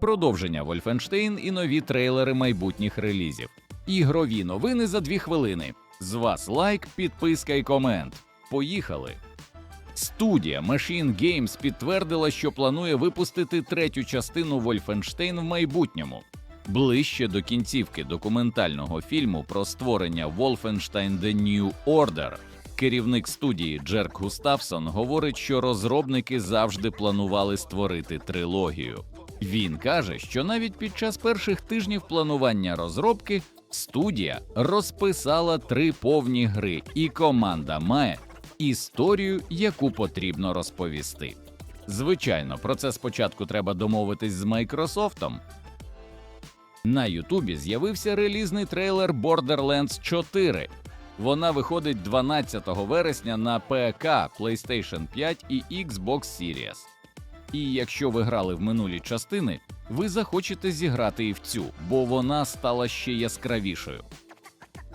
продовження Wolfenstein і нові трейлери майбутніх релізів. Ігрові новини за дві хвилини. З вас лайк, підписка і комент. Поїхали! Студія Machine Games підтвердила, що планує випустити третю частину Wolfenstein в майбутньому. Ближче до кінцівки документального фільму про створення Wolfenstein The New Order керівник студії Джерк Густавсон говорить, що розробники завжди планували створити трилогію. Він каже, що навіть під час перших тижнів планування розробки студія розписала три повні гри, і команда має історію, яку потрібно розповісти. Звичайно, про це спочатку треба домовитись з Майкрософтом. На Ютубі з'явився релізний трейлер Borderlands 4. Вона виходить 12 вересня на ПК, PlayStation 5 і Xbox Series. І якщо ви грали в минулі частини, ви захочете зіграти і в цю, бо вона стала ще яскравішою.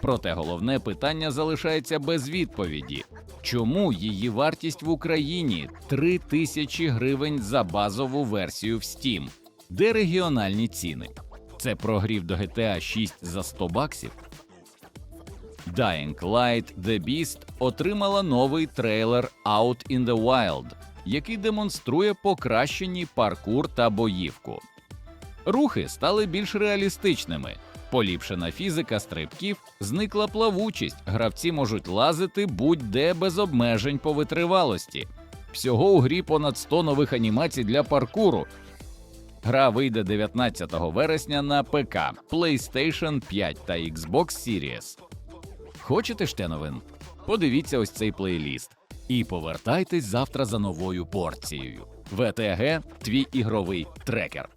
Проте головне питання залишається без відповіді: чому її вартість в Україні 3 тисячі гривень за базову версію в Steam? Де регіональні ціни? Це прогрів до GTA 6 за 100 баксів? Dying Light The Beast отримала новий трейлер Out in the Wild, який демонструє покращені паркур та боївку. Рухи стали більш реалістичними. Поліпшена фізика стрибків, зникла плавучість, гравці можуть лазити будь-де без обмежень по витривалості. Всього у грі понад 100 нових анімацій для паркуру. Гра вийде 19 вересня на ПК, PlayStation 5 та Xbox Series. Хочете ще новин? Подивіться ось цей плейліст. І повертайтесь завтра за новою порцією. ВТГ твій ігровий трекер.